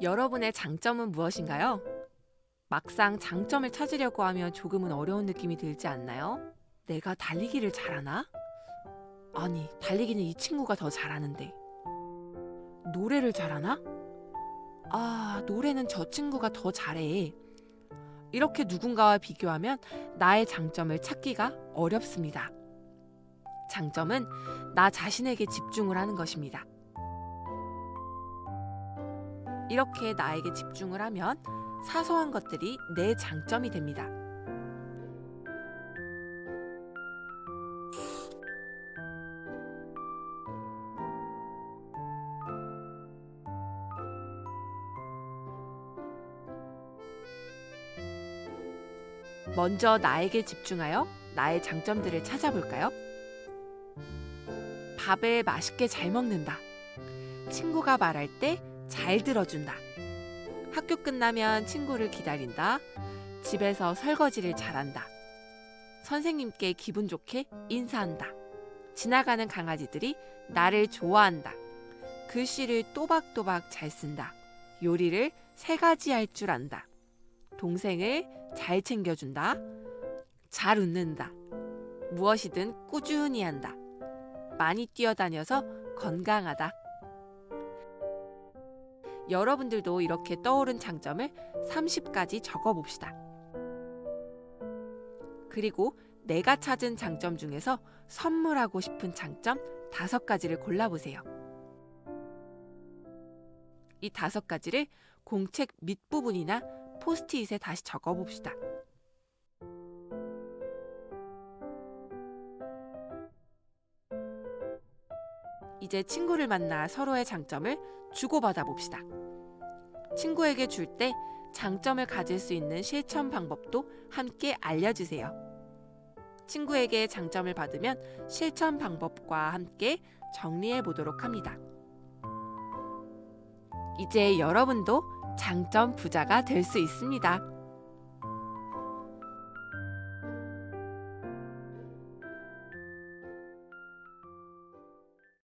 여러분의 장점은 무엇인가요? 막상 장점을 찾으려고 하면 조금은 어려운 느낌이 들지 않나요? 내가 달리기를 잘하나? 아니, 달리기는 이 친구가 더 잘하는데. 노래를 잘하나? 아, 노래는 저 친구가 더 잘해. 이렇게 누군가와 비교하면 나의 장점을 찾기가 어렵습니다. 장점은 나 자신에게 집중을 하는 것입니다. 이렇게 나에게 집중을 하면 사소한 것들이 내 장점이 됩니다. 먼저 나에게 집중하여 나의 장점들을 찾아볼까요? 밥을 맛있게 잘 먹는다. 친구가 말할 때 잘 들어준다. 학교 끝나면 친구를 기다린다. 집에서 설거지를 잘한다. 선생님께 기분 좋게 인사한다. 지나가는 강아지들이 나를 좋아한다. 글씨를 또박또박 잘 쓴다. 요리를 세 가지 할 줄 안다. 동생을 잘 챙겨준다. 잘 웃는다. 무엇이든 꾸준히 한다. 많이 뛰어다녀서 건강하다. 여러분들도 이렇게 떠오른 장점을 30가지 적어 봅시다. 그리고 내가 찾은 장점 중에서 선물하고 싶은 장점 다섯 가지를 골라보세요. 이 다섯 가지를 공책 밑부분이나 포스트잇에 다시 적어 봅시다. 이제 친구를 만나 서로의 장점을 주고받아 봅시다. 친구에게 줄 때 장점을 가질 수 있는 실천 방법도 함께 알려주세요. 친구에게 장점을 받으면 실천 방법과 함께 정리해 보도록 합니다. 이제 여러분도 장점 부자가 될 수 있습니다.